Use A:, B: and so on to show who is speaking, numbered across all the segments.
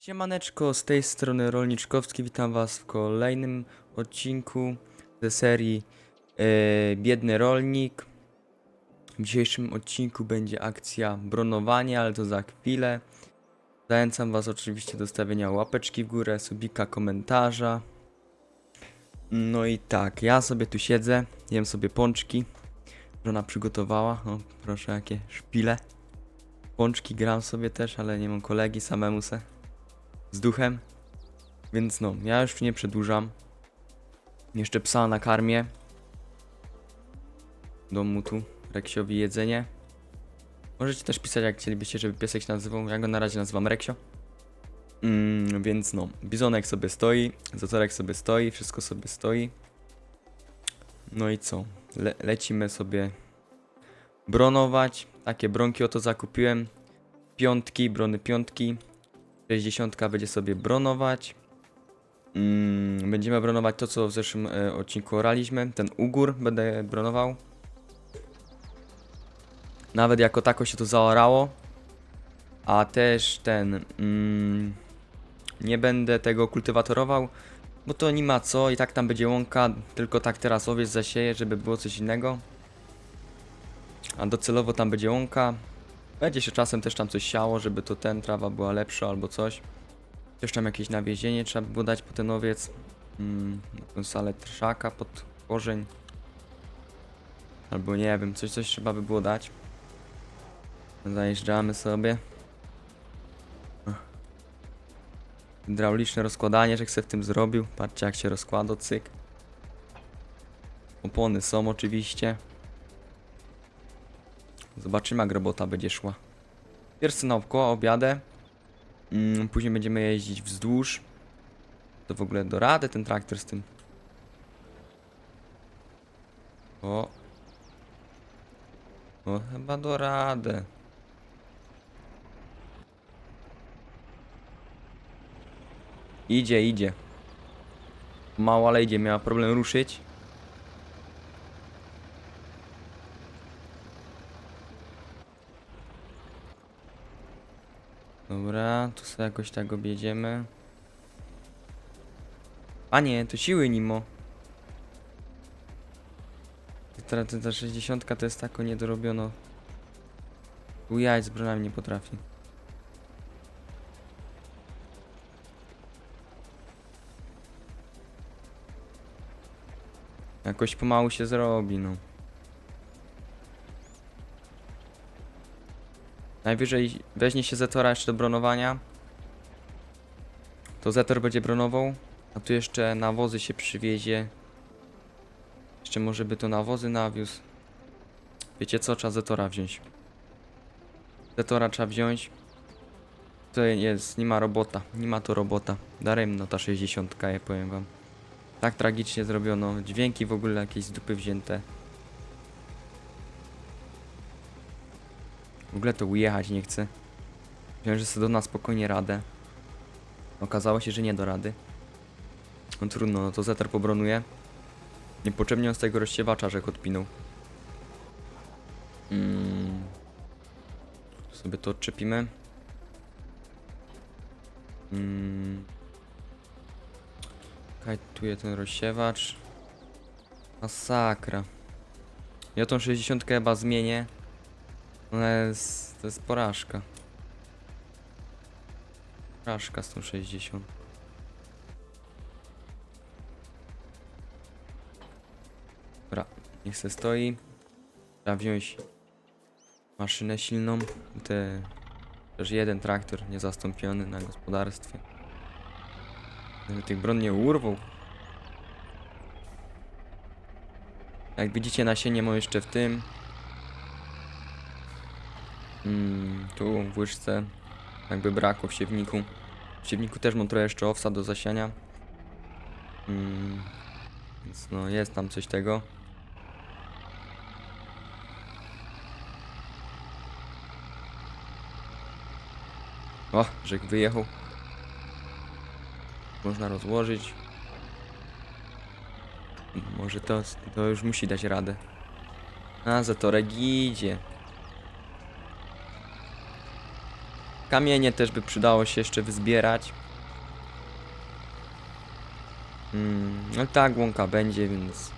A: Siemaneczko, z tej strony Rolniczkowski, witam was w kolejnym odcinku ze serii e, Biedny Rolnik. W dzisiejszym odcinku będzie akcja bronowania, ale to za chwilę. Zachęcam was oczywiście do stawienia łapeczki w górę, subika, komentarza. No i tak, ja sobie tu siedzę, jem sobie pączki. Żona przygotowała, o proszę jakie szpile. Pączki gram sobie też, ale nie mam kolegi, samemu se z duchem. Więc no, ja już nie przedłużam. Jeszcze psa na karmie. Domu tu, Reksiowi jedzenie. Możecie też pisać, jak chcielibyście, żeby piesek się nazywał. Ja go na razie nazywam Reksio. Mm, więc no, bizonek sobie stoi, zatorek sobie stoi, wszystko sobie stoi. No i co? Le lecimy sobie bronować. Takie bronki oto zakupiłem. Piątki, brony piątki. 60 będzie sobie bronować. Mm, będziemy bronować to, co w zeszłym e, odcinku oraliśmy. Ten ugór będę bronował. Nawet jako tako się to zaorało. A też ten. Mm, nie będę tego kultywatorował, bo to nie ma co i tak tam będzie łąka. Tylko tak teraz owiec zasieję, żeby było coś innego. A docelowo tam będzie łąka. Będzie się czasem też tam coś siało, żeby to ten trawa była lepsza albo coś. Też tam jakieś nawiezienie trzeba by było dać po ten owiec. Mm, salę trzaka pod korzeń. Albo nie wiem, coś, coś trzeba by było dać. Zajeżdżamy sobie. Hydrauliczne rozkładanie, że chcę w tym zrobił. Patrzcie jak się rozkłada, cyk. Opony są oczywiście. Zobaczymy jak robota będzie szła. Pierwszy naokoło objadę. Mm, później będziemy jeździć wzdłuż. To w ogóle do rady ten traktor z tym. O. O, chyba do rady. Idzie, idzie. Mało, ale idzie. Miała problem ruszyć. Dobra, tu sobie jakoś tak objedziemy. A nie, to siły Nimo. Ta, ta, ta 60 to jest tako niedorobiono. Ujać z bronami nie potrafi. Jakoś pomału się zrobi, no. Najwyżej weźmie się Zetora jeszcze do bronowania. To Zetor będzie bronował. A tu jeszcze nawozy się przywiezie. Jeszcze może by to nawozy nawiózł. Wiecie co? Trzeba Zetora wziąć. Zetora trzeba wziąć. To jest, nie ma robota. Nie ma to robota. Daremno ta 60, ja powiem wam. Tak tragicznie zrobiono. Dźwięki w ogóle jakieś z dupy wzięte. W ogóle to ujechać nie chcę. Wziąłem, że sobie do nas spokojnie radę. Okazało się, że nie do rady. No trudno, no to Zeter pobronuje. Niepotrzebnie on z tego rozsiewacza rzek odpinął. Mm. Sobie to odczepimy. Mm. Kajtuję ten rozsiewacz. Masakra. Ja tą 60 chyba zmienię. Ona jest, to jest porażka. Porażka z tą 60. Dobra, niech se stoi. Trzeba wziąć maszynę silną. Te, też jeden traktor niezastąpiony na gospodarstwie. Żeby tych bron nie urwał. Jak widzicie nasienie mam jeszcze w tym. Mm, tu w łyżce jakby brakło w siewniku. W siewniku też mam trochę jeszcze owsa do zasiania. Mm, więc no jest tam coś tego. O, rzek wyjechał. Można rozłożyć. Może to, to już musi dać radę. A, zatorek idzie. Kamienie też by przydało się jeszcze wyzbierać. Mm, no tak, łąka będzie, więc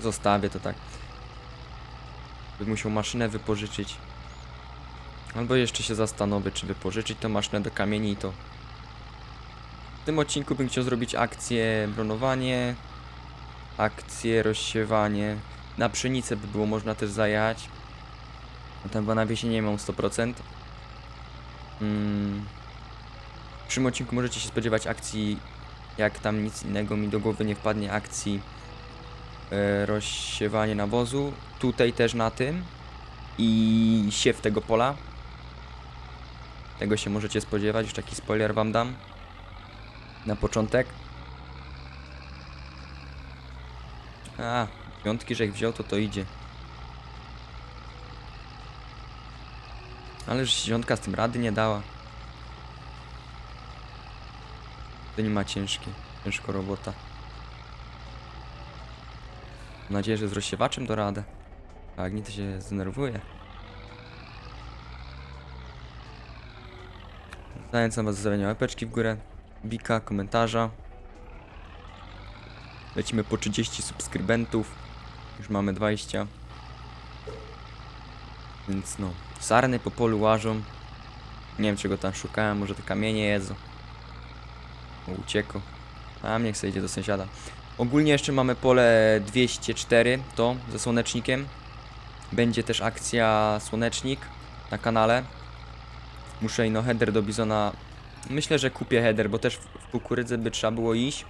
A: zostawię to tak. Bym musiał maszynę wypożyczyć. Albo jeszcze się zastanowię, czy wypożyczyć tą maszynę do kamieni i to. W tym odcinku bym chciał zrobić akcję bronowanie, akcję rozsiewanie. Na pszenicę by było można też zajechać. Tam chyba na wiesie nie mam 100%. Mm. W przyszłym odcinku możecie się spodziewać akcji, jak tam nic innego mi do głowy nie wpadnie, akcji e, rozsiewanie nawozu. Tutaj też na tym. I siew tego pola. Tego się możecie spodziewać, już taki spoiler wam dam. Na początek. A, piątki, że jak wziął, to to idzie. Ale że dziesiątka z tym rady nie dała. To nie ma ciężkie, ciężko robota. Mam nadzieję, że z rozsiewaczem do radę. A to się zdenerwuje. Zachęcam was do zostawienia łapeczki w górę, bika, komentarza. Lecimy po 30 subskrybentów. Już mamy 20. Więc no, sarny po polu łażą. Nie wiem czego tam szukałem, może te kamienie jedzą. O, uciekło. A niech sobie idzie do sąsiada. Ogólnie jeszcze mamy pole 204, to ze słonecznikiem. Będzie też akcja słonecznik na kanale. Muszę ino header do bizona. Myślę, że kupię header, bo też w kukurydzę by trzeba było iść.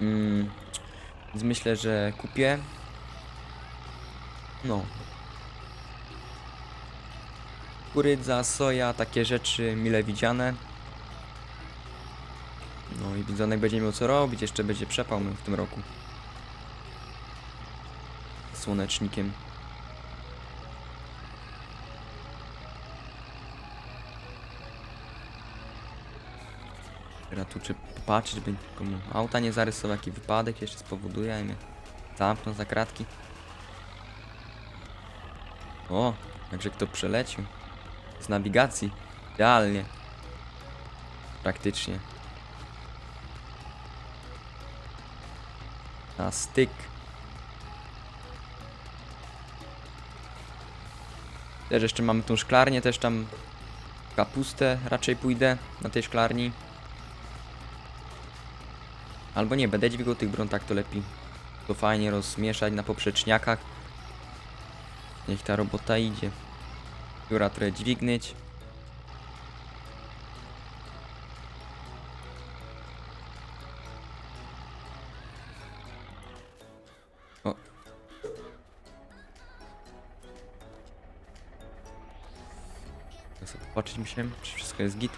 A: Mm, więc myślę, że kupię. No. Kukurydza, soja, takie rzeczy mile widziane. No i Bizonek będzie miał co robić, jeszcze będzie przepał w tym roku. Słonecznikiem. Teraz tu czy popatrzeć, żeby komu auta nie zarysował, jaki wypadek jeszcze spowoduje i mnie zamkną za kratki. O, jakże kto przelecił. Z nawigacji. Idealnie. Praktycznie. Na styk. Też jeszcze mamy tą szklarnię, też tam kapustę raczej pójdę na tej szklarni. Albo nie, będę dźwigał tych bron tak to lepiej. To fajnie rozmieszać na poprzeczniakach. Niech ta robota idzie. Biura trochę dźwignieć. O. Popatrzeć musiałem, czy wszystko jest git.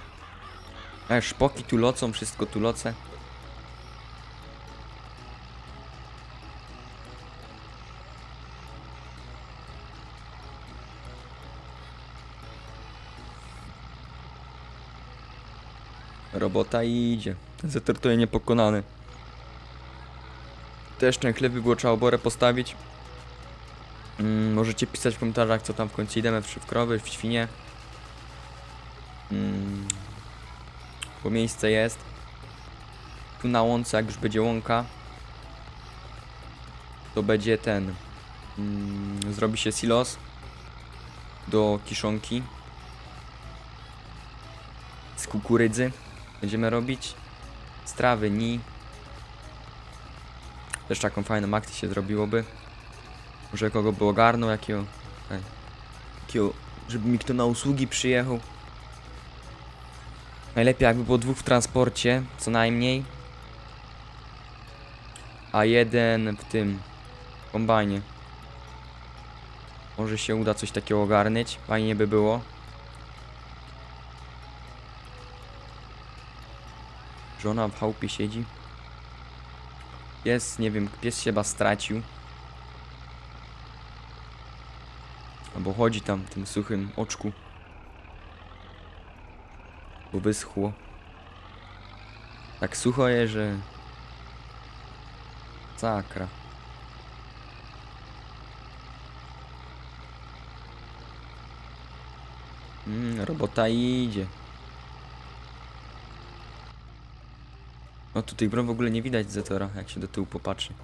A: A szpoki tu locą, wszystko tu loce. Robota idzie. Zetor to niepokonany. Też ten chleb by było trzeba oborę postawić. Mm, możecie pisać w komentarzach, co tam w końcu idziemy w, w krowy, w świnie. Mm, bo miejsce jest. Tu na łące, jak już będzie łąka, to będzie ten. Mm, zrobi się silos do kiszonki z kukurydzy. Będziemy robić strawy ni. Też taką fajną akcję się zrobiłoby. Może kogo by ogarnął, jakiego, jakiego, żeby mi kto na usługi przyjechał. Najlepiej jakby było dwóch w transporcie, co najmniej. A jeden w tym kombajnie. Może się uda coś takiego ogarnąć. Fajnie by było. Żona w chałupie siedzi. Pies, nie wiem, pies się chyba stracił. Albo chodzi tam w tym suchym oczku. Bo wyschło. Tak sucho jest, że... Sakra. Robota idzie. No tu tych bron w ogóle nie widać Zetora, jak się do tyłu popatrzy.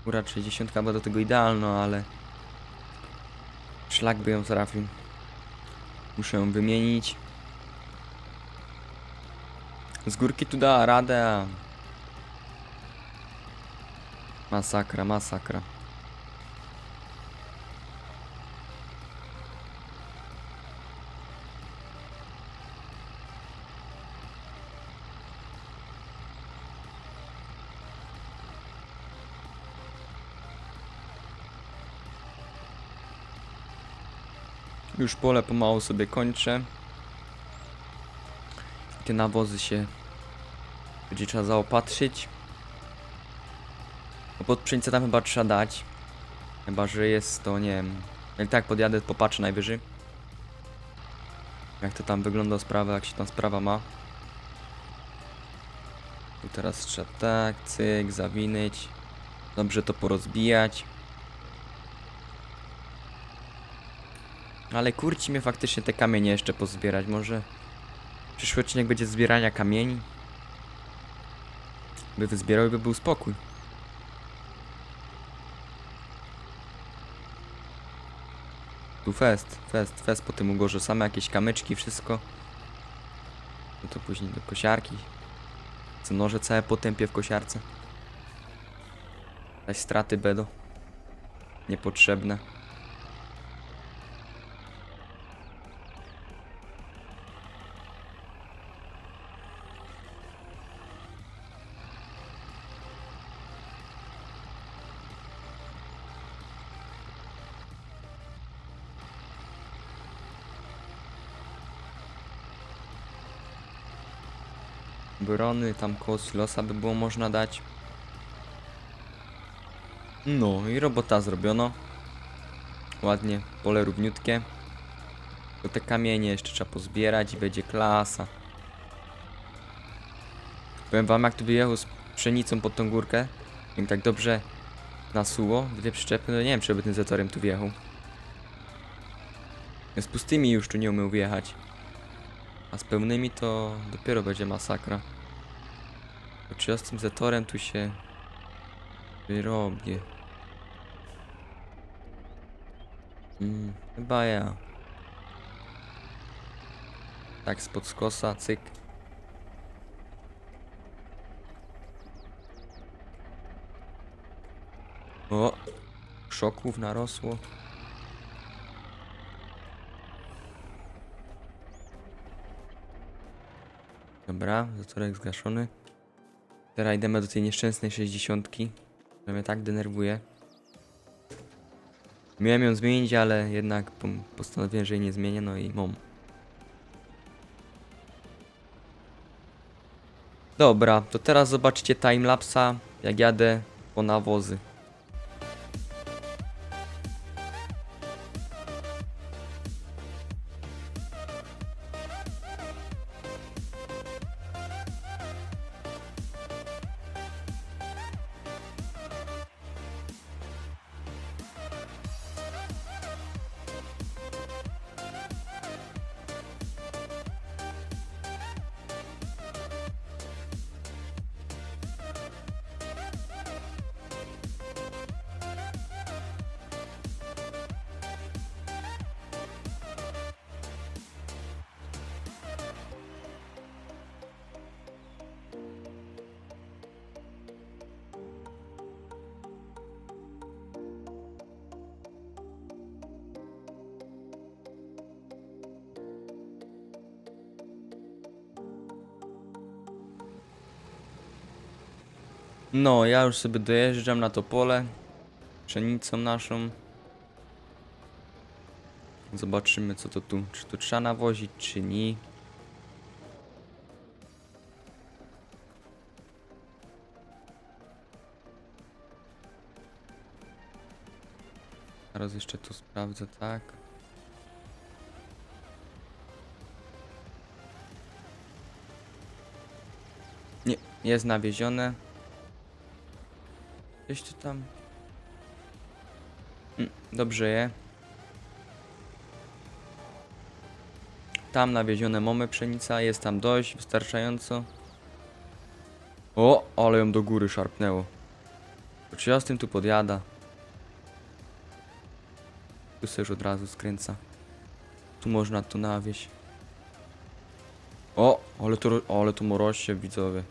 A: Akurat 60 była do tego idealna, ale... Szlak by ją trafił. Muszę ją wymienić. Z górki tu dała radę. Masakra, masakra. Już pole pomału sobie kończę. Te nawozy się będzie trzeba zaopatrzyć. Bo pod pszenicę tam chyba trzeba dać. Chyba, że jest to, nie wiem. Jak tak podjadę, popatrzę najwyżej. Jak to tam wygląda sprawa, jak się tam sprawa ma. Tu teraz trzeba tak, cyk, zawinąć. Dobrze to porozbijać. Ale kurci mnie faktycznie te kamienie jeszcze pozbierać. Może przyszły odcinek będzie zbierania kamieni. By wyzbierał by był spokój. Tu fest, fest, fest po tym ugorze. Same jakieś kamyczki, wszystko. No to później do kosiarki. Co noże całe potępie w kosiarce. Zaś straty bedo. Niepotrzebne. Brony, tam koło silosa by było można dać. No i robota zrobiono. Ładnie, pole równiutkie. To te kamienie jeszcze trzeba pozbierać i będzie klasa. Powiem wam jak tu by jechał z pszenicą pod tą górkę. Im tak dobrze nasuło, dwie przyczepy, no nie wiem czy by tym zatorem tu wjechał. Z pustymi już tu nie umiał wjechać. A z pełnymi to dopiero będzie masakra. Bo czy ja z tym Zetorem tu się wyrobię? Mm, chyba ja. Tak, spod skosa, cyk. O! Szoków narosło. Dobra, zatorek zgaszony. Teraz idziemy do tej nieszczęsnej 60, która mnie tak denerwuje. Miałem ją zmienić, ale jednak postanowiłem, że jej nie zmienię, no i mom. Dobra, to teraz zobaczcie timelapsa, jak jadę po nawozy. No, ja już sobie dojeżdżam na to pole. Pszenicą naszą. Zobaczymy co to tu, czy tu trzeba nawozić, czy nie. Teraz jeszcze tu sprawdzę, tak. Nie, jest nawiezione. Tu tam. Mm, Dobrze je. Tam nawiezione mamy pszenica, jest tam dość, wystarczająco. O, ale ją do góry szarpnęło. Czy ja z tym tu podjada? Tu sobie już od razu skręca. Tu można to nawieźć. O, ale ro- ale to moroście widzowie.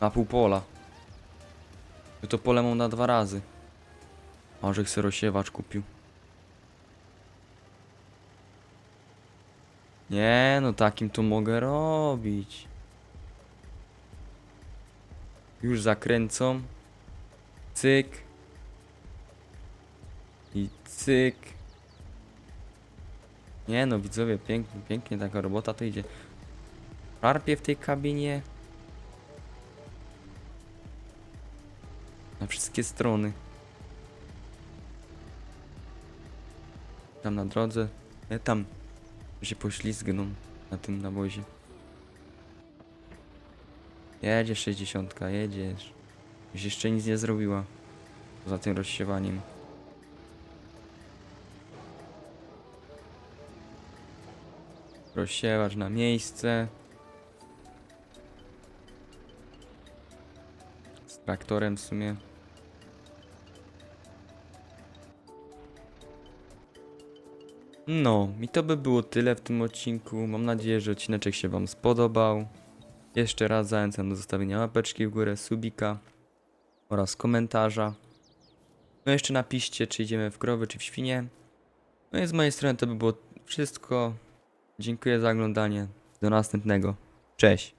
A: Na pół pola. To pole mam na dwa razy. Może chce rozsiewacz kupił. Nie, no takim to mogę robić. Już zakręcą. Cyk. I cyk. Nie no, widzowie, pięknie, pięknie taka robota to idzie. Szarpie w tej kabinie. Wszystkie strony. Tam na drodze. Nie tam. Się poślizgną na tym nawozie. Jedziesz 60, jedziesz. Już jeszcze nic nie zrobiła. Poza tym rozsiewaniem. Rozsiewacz na miejsce. Z traktorem w sumie. No, i to by było tyle w tym odcinku. Mam nadzieję, że odcineczek się Wam spodobał. Jeszcze raz zachęcam do zostawienia łapeczki w górę, subika oraz komentarza. No jeszcze napiszcie, czy idziemy w krowy, czy w świnie. No i z mojej strony to by było wszystko. Dziękuję za oglądanie. Do następnego. Cześć.